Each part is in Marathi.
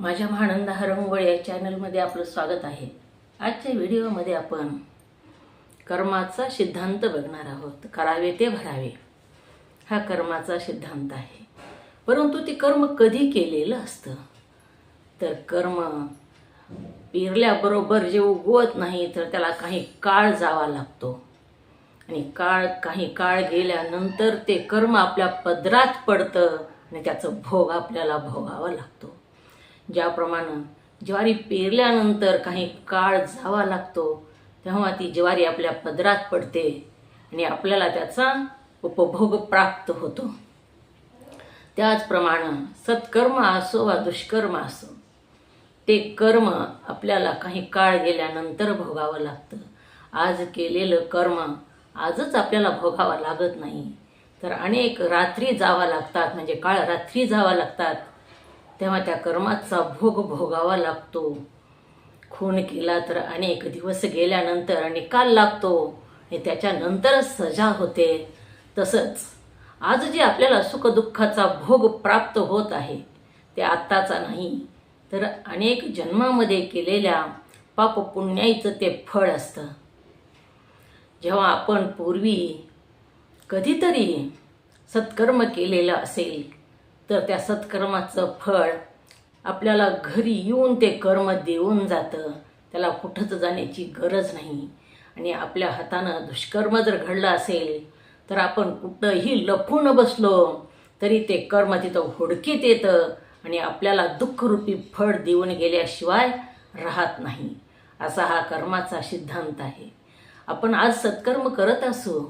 माझ्या महानंदा हरंगोळ या चॅनलमध्ये आपलं स्वागत आहे. आजच्या व्हिडिओमध्ये आपण कर्माचा सिद्धांत बघणार आहोत. करावे ते भरावे. हा कर्माचा सिद्धांत आहे. परंतु ते कर्म कधी केलेलं असतं? तर कर्म पेरल्याबरोबर जे उगवत नाही तर त्याला काही काळ जावा लागतो. आणि काळ काही काळ गेल्यानंतर ते कर्म आपल्या पदरात पडतं आणि त्याचं भोग आपल्याला भोगावा लागतो. ज्याप्रमाणे ज्वारी पेरल्यानंतर काही काळ जावा लागतो तेव्हा ती ज्वारी आपल्या पदरात पडते आणि आपल्याला त्याचा उपभोग प्राप्त होतो. त्याचप्रमाणे सत्कर्म असो वा दुष्कर्म असो ते कर्म आपल्याला काही काळ गेल्यानंतर भोगावं लागतं. आज केलेलं कर्म आजच आपल्याला भोगावं लागत नाही. तर अनेक रात्री जावा लागतात म्हणजे काळ रात्री जावा लागतात. तेव्हा त्या कर्माचा भोग भोगावा लागतो. खून केला तर अनेक दिवस गेल्यानंतर निकाल लागतो. आणि त्याच्यानंतरच सजा होते. तसंच आज जे आपल्याला सुखदुःखाचा भोग प्राप्त होत आहे ते आत्ताचा नाही तर अनेक जन्मामध्ये केलेल्या पाप पुण्याईचं ते फळ असतं. जेव्हा आपण पूर्वी कधीतरी सत्कर्म केलेलं असेल तर त्या सत्कर्माचं फळ आपल्याला घरी येऊन ते कर्म देऊन जातं. त्याला कुठंच जाण्याची गरज नाही. आणि आपल्या हातानं दुष्कर्म जर घडलं असेल तर आपण कुठंही लपून बसलो तरी ते कर्म तिथं हुडकीत येतं आणि आपल्याला दुःखरूपी फळ देऊन गेल्याशिवाय राहत नाही. असा हा कर्माचा सिद्धांत आहे. आपण आज सत्कर्म करत असू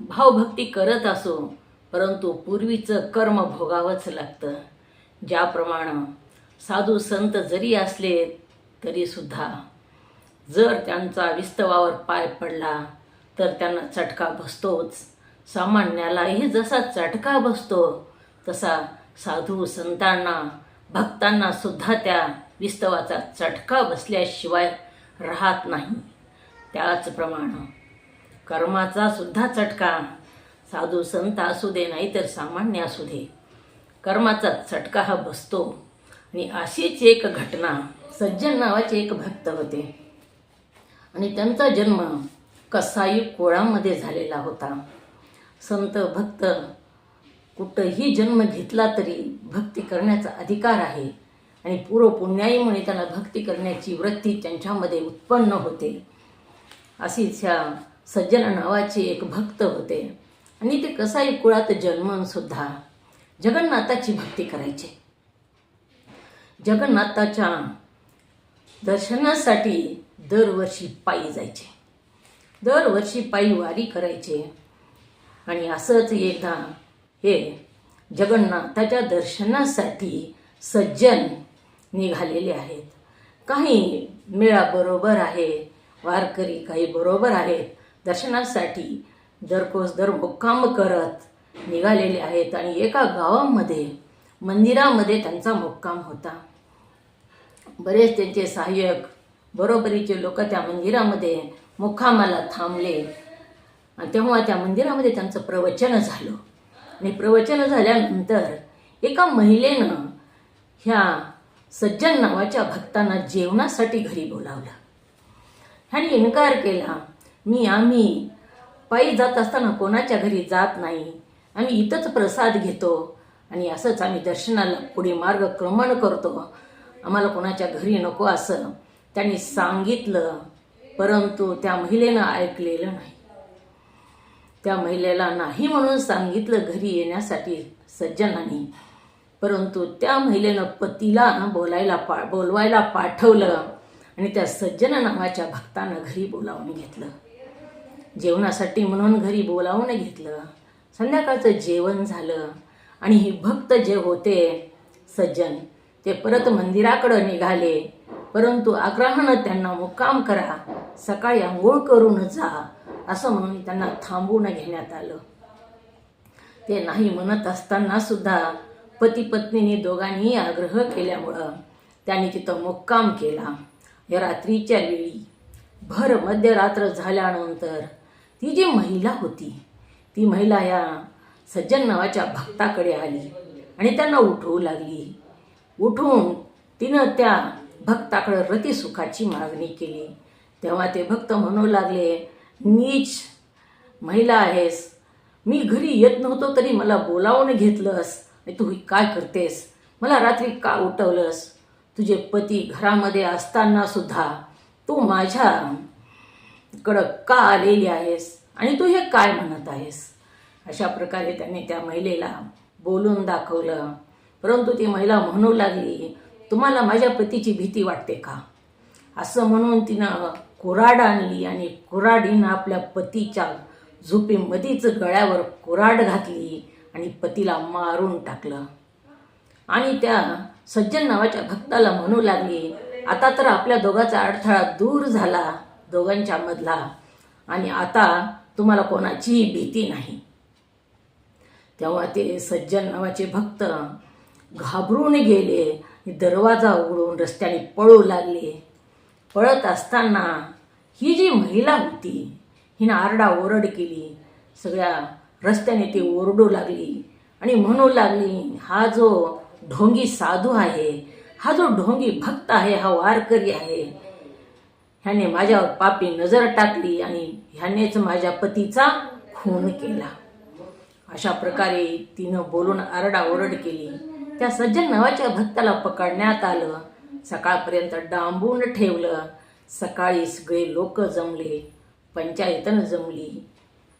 भावभक्ती करत असू परंतु पूर्वीचं कर्म भोगावंच लागतं. ज्याप्रमाणे साधू संत जरी असले तरीसुद्धा जर त्यांचा विस्तवावर पाय पडला तर त्यांना चटका बसतोच. सामान्यालाही जसा चटका बसतो तसा साधू संतांना भक्तांना सुद्धा त्या विस्तवाचा चटका बसल्याशिवाय राहत नाही. त्याचप्रमाणे कर्माचा सुद्धा चटका साधू संत असू दे नाही तर सामान्य असू दे. कर्माचा चटका हा बसतो. आणि अशीच एक घटना सज्जन नावाचे एक भक्त होते. आणि त्यांचा जन्म कसाई कोळामध्ये झालेला होता. संत भक्त कुठंही जन्म घेतला तरी भक्ती करण्याचा अधिकार आहे. आणि पूर्व पुण्याईमुळे त्यांना भक्ती करण्याची वृत्ती त्यांच्यामध्ये उत्पन्न होते. अशीच ह्या सज्जन नावाचे एक भक्त होते. आणि ते कसाई कुळात जन्मून सुद्धा जगन्नाथाची भक्ती करायचे. जगन्नाथाच्या दर्शनासाठी दरवर्षी पायी जायचे. दरवर्षी पायी वारी करायचे. आणि असंच एकदा हे जगन्नाथाच्या दर्शनासाठी सज्जन निघालेले आहेत. काही मेळा बरोबर आहे वारकरी काही बरोबर आहेत दर्शनासाठी दरकोस दर मुक्काम करत निघालेले आहेत आणि एका गावामध्ये मंदिरामध्ये त्यांचा मुक्काम होता. बरेच त्यांचे सहाय्यक बरोबरीचे लोक त्या मंदिरामध्ये मुक्कामाला थांबले. आणि तेव्हा त्या मंदिरामध्ये त्यांचं प्रवचन झालं. आणि प्रवचन झाल्यानंतर एका महिलेनं ह्या सज्जन नावाच्या भक्तांना जेवणासाठी घरी बोलावलं. ह्याने इन्कार केला मी आम्ही पायी जात असताना कोणाच्या घरी जात नाही. आम्ही इथंच प्रसाद घेतो. आणि असंच आम्ही दर्शनाला पुढे मार्गक्रमण करतो. आम्हाला कोणाच्या घरी नको असं त्यांनी सांगितलं. परंतु त्या महिलेनं ऐकलेलं नाही. त्या महिलेला नाही म्हणून सांगितलं घरी येण्यासाठी सज्जनांनी. परंतु त्या महिलेनं पतीला बोलायला पा बोलवायला पाठवलं. आणि त्या सज्जन नावाच्या भक्तानं घरी बोलावून घेतलं. जेवणासाठी म्हणून घरी बोलावून घेतलं. संध्याकाळचं जेवण झालं. आणि ही भक्त जे होते सज्जन ते परत मंदिराकडं निघाले. परंतु आग्रहानं त्यांना मुक्काम करा. सकाळी आंघोळ करून जा असं म्हणून त्यांना थांबवून घेण्यात आलं. ते नाही म्हणत असताना सुद्धा पती पत्नीने दोघांनी आग्रह केल्यामुळं त्यांनी तिथं मुक्काम केला. या रात्रीच्या वेळी. भर मध्यरात्र झाल्यानंतर ती जी महिला होती ती महिला या सज्जन नावाच्या भक्ताकडे आली आणि त्यांना उठवू लागली. उठून तिनं त्या भक्ताकडं रतिसुखाची मागणी केली. तेव्हा ते भक्त म्हणू लागले नीच महिला आहेस. मी घरी येत नव्हतो तरी मला बोलावून घेतलंस. तू काय करतेस? मला रात्री का उठवलंस? तुझे पती घरामध्ये असताना सुद्धा तू माझ्या कडं का आलेली आहेस? आणि तू हे काय म्हणत आहेस? अशा प्रकारे त्याने त्या महिलेला बोलून दाखवलं. परंतु ती महिला म्हणू लागली तुम्हाला माझ्या पतीची भीती वाटते का? असं म्हणून तिनं कुऱ्हाड आणली आणि कुऱ्हाडीनं आपल्या पतीच्या झोपेमधीच गळ्यावर कुऱ्हाड घातली आणि पतीला मारून टाकलं. आणि त्या सज्जन नावाच्या भक्ताला म्हणू लागली आता तर आपल्या दोघाचा अडथळा दूर झाला. दोघांच्या मधला आणि आता तुम्हाला कोणाचीही भीती नाही. तेव्हा ते सज्जन नावाचे भक्त घाबरून गेले दरवाजा उघडून रस्त्याने पळू लागले. पळत असताना ही जी महिला होती हिनं आरडा ओरड केली. सगळ्या रस्त्याने ती ओरडू लागली आणि म्हणू लागली हा जो ढोंगी साधू आहे हा जो ढोंगी भक्त आहे हा वारकरी आहे ह्याने माझ्यावर पापी नजर टाकली आणि ह्यानेच माझ्या पतीचा खून केला. अशा प्रकारे तिनं बोलून आरडाओरड केली. त्या सज्जन नावाच्या भक्ताला पकडण्यात आलं. सकाळपर्यंत डांबून ठेवलं. सकाळी सगळे लोक जमले. पंचायतन जमली.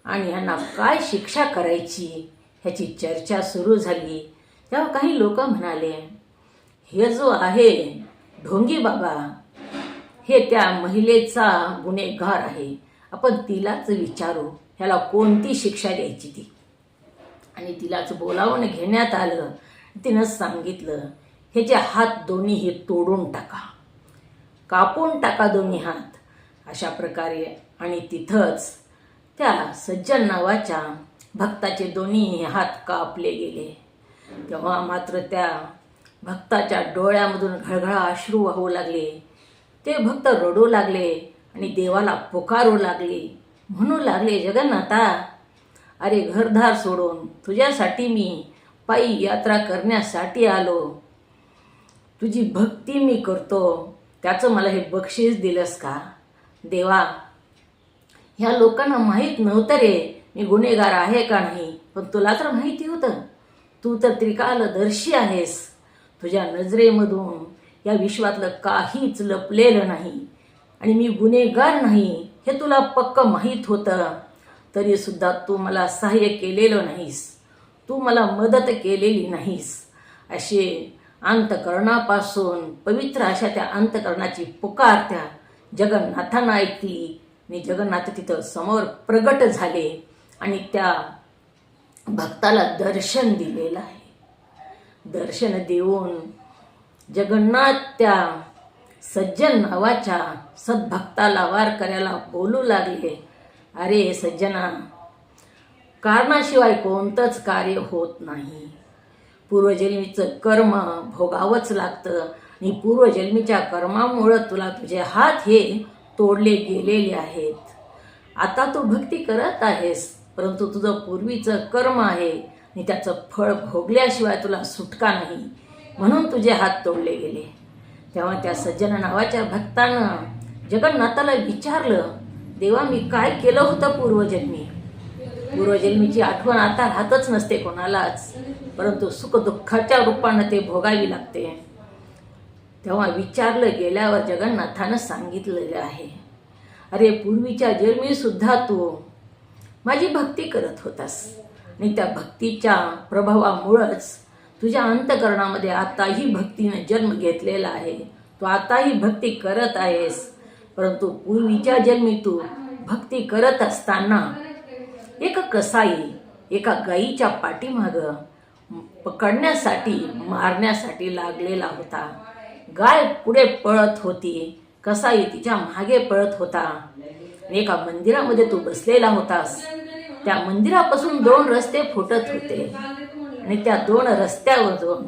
आणि ह्यांना काय शिक्षा करायची ह्याची चर्चा सुरू झाली. तेव्हा काही लोक म्हणाले हे जो आहे ढोंगी बाबा हे त्या महिलेचा गुन्हेगार आहे. आपण तिलाच विचारू ह्याला कोणती शिक्षा द्यायची ती? आणि तिलाच बोलावून घेण्यात आलं तिनं सांगितलं हे जे हात दोन्ही हे तोडून टाका. कापून टाका दोन्ही हात. अशा प्रकारे आणि तिथंच त्या सज्जन नावाच्या भक्ताचे दोन्ही हात कापले गेले. तेव्हा मात्र त्या भक्ताच्या डोळ्यामधून घळघळा अश्रू वाहू लागले. ते भक्त रडू लागले आणि देवाला पुकारू लागले. म्हणू लागले जगन्नाथा अरे घरदार सोडून तुझ्यासाठी मी पायी यात्रा करण्यासाठी आलो. तुझी भक्ती मी करतो. त्याचं मला हे बक्षीस दिलंस का? देवा ह्या लोकांना माहीत नव्हतं रे मी गुन्हेगार आहे का नाही पण तुला तर माहिती होतं. तू तर त्रिकालदर्शी आहेस. तुझ्या नजरेमधून या विश्वातलं काहीच लपलेलं नाही. आणि मी गुन्हेगार नाही हे तुला पक्क माहीत होतं. तरीसुद्धा तू मला सहाय्य केलेलं नाहीस. तू मला मदत केलेली नाहीस. असे अंतकरणापासून पवित्र अशा त्या अंतकरणाची पुकार त्या जगन्नाथानं ऐकली आणि जगन्नाथ तिथं समोर प्रगट झाले आणि त्या भक्ताला दर्शन दिलेलं आहे. दर्शन देऊन जगन्नाथ त्या सज्जन नावाच्या सद्भक्ताला वारकऱ्याला बोलू लागले. अरे सज्जना कारणाशिवाय कोणतंच कार्य होत नाही. पूर्वजन्मीचं कर्म भोगावंच लागतं आणि पूर्वजन्मीच्या कर्मामुळं तुला तुझे हात हे तोडले गेलेले आहेत. आता तू भक्ती करत आहेस परंतु तुझं पूर्वीचं कर्म आहे आणि त्याचं फळ भोगल्याशिवाय तुला सुटका नाही. म्हणून तुझे हात तोडले गेले. तेव्हा त्या सज्जन नावाच्या भक्तानं जगन्नाथाला विचारलं देवा मी काय केलं होतं पूर्वजन्मी? पूर्वजन्मीची आठवण आता राहतच नसते कोणालाच परंतु सुखदुःखाच्या रूपानं ते भोगावी लागते. तेव्हा विचारलं गेल्यावर जगन्नाथानं सांगितलेलं आहे अरे पूर्वीच्या जन्मी सुद्धा तू माझी भक्ती करत होतास आणि त्या भक्तीच्या प्रभावामुळंच तुझ्या अंतकरणामध्ये आताही भक्तीनं जन्म घेतलेला आहे. तू आताही भक्ती करत आहेस. परंतु पूर्वीच्या जन्मी तू भक्ती करत असताना एक कसाई एका गाईच्या पाठीमागं पकडण्यासाठी मारण्यासाठी लागलेला होता. गाय पुढे पळत होती. कसाई तिच्यामागे पळत होता. एका मंदिरामध्ये तू बसलेला होतास. त्या मंदिरापासून दोन रस्ते फुटत होते. आणि त्या दोन रस्त्यावर जाऊन.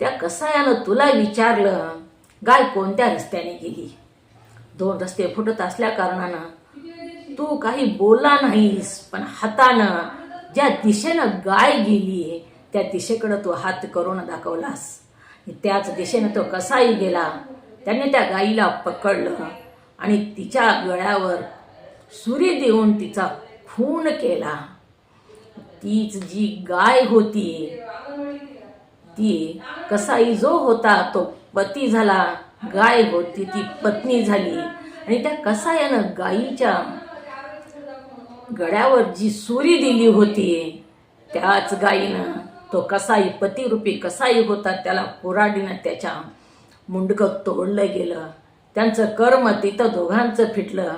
त्या कसायानं तुला विचारलं गाय कोणत्या रस्त्याने गेली? दोन रस्ते फुटत असल्या कारणानं तू काही बोला नाहीस पण हातानं ज्या दिशेनं गाय गेली त्या दिशेकडं तू हात करून दाखवलास. त्याच दिशेने तो कसाही गेला त्याने त्या गाईला पकडलं आणि तिच्या गळ्यावर सुरी देऊन तिचा खून केला. तीच जी गाय होती ती कसाई जो होता तो पती झाला गाय होती ती पत्नी झाली. आणि त्या कसायानं गायीच्या गळ्यावर जी सुरी दिली होती त्याच गाईनं तो कसाई पतिरूपी कसाई होता त्याला कुऱ्हाडीनं त्याच्या मुंडकं तोडलं गेलं. त्यांचं कर्म तिथं दोघांचं फिटलं.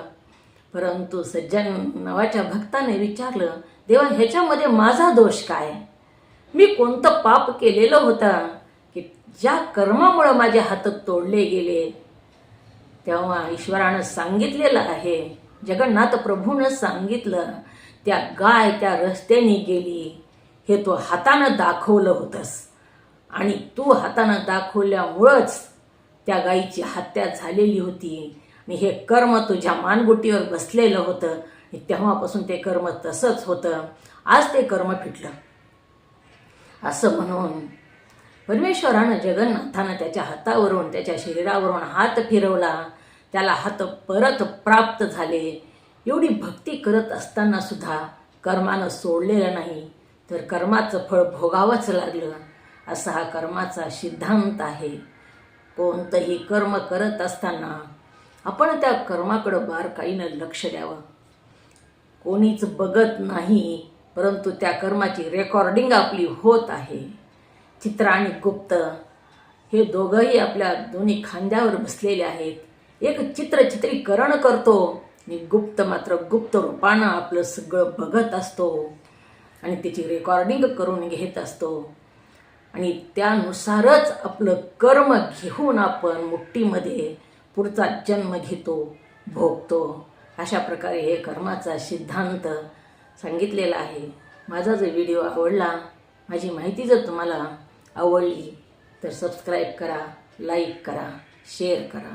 परंतु सज्जन नावाच्या भक्ताने विचारलं देवा ह्याच्यामध्ये माझा दोष काय? मी कोणतं पाप केलेलं होतं की ज्या कर्मामुळं माझे हात तोडले गेले? तेव्हा ईश्वरानं सांगितलेलं आहे जगन्नाथ प्रभूनं सांगितलं त्या गाय त्या रस्त्याने गेली हे तू हातानं दाखवलं होतंस. आणि तू हातानं दाखवल्यामुळंच त्या गायीची हत्या झालेली होती. आणि हे कर्म तुझ्या मानगुटीवर बसलेलं होतं. तेव्हापासून ते कर्म तसंच होतं. आज ते कर्म फिटलं. असं म्हणून परमेश्वरानं जगन्नाथानं त्याच्या हातावरून त्याच्या शरीरावरून हात फिरवला. त्याला हात परत प्राप्त झाले. एवढी भक्ती करत असताना सुद्धा कर्मानं सोडलेलं नाही तर कर्माचं फळ भोगावंच लागलं. असा हा कर्माचा सिद्धांत आहे. कोणतंही कर्म करत असताना आपण त्या कर्माकडं बारकाईनं लक्ष द्यावं. कोणीच बघत नाही परंतु त्या कर्माची रेकॉर्डिंग आपली होत आहे. चित्र आणि गुप्त हे दोघंही आपल्या दोन्ही खांद्यावर बसलेले आहेत. एक चित्र चित्रीकरण करतो आणि गुप्त मात्र गुप्त रूपानं आपलं सगळं बघत असतो आणि त्याची रेकॉर्डिंग करून घेत असतो. आणि त्यानुसारच आपलं कर्म घेऊन आपण मुठ्ठीमध्ये पुढचा जन्म घेतो भोगतो. अशा प्रकारे हे कर्माचा सिद्धांत सांगितलेला आहे. माझा जर व्हिडिओ आवडला माझी माहिती जर तुम्हाला आवडली तर सबस्क्राईब करा लाईक करा शेअर करा.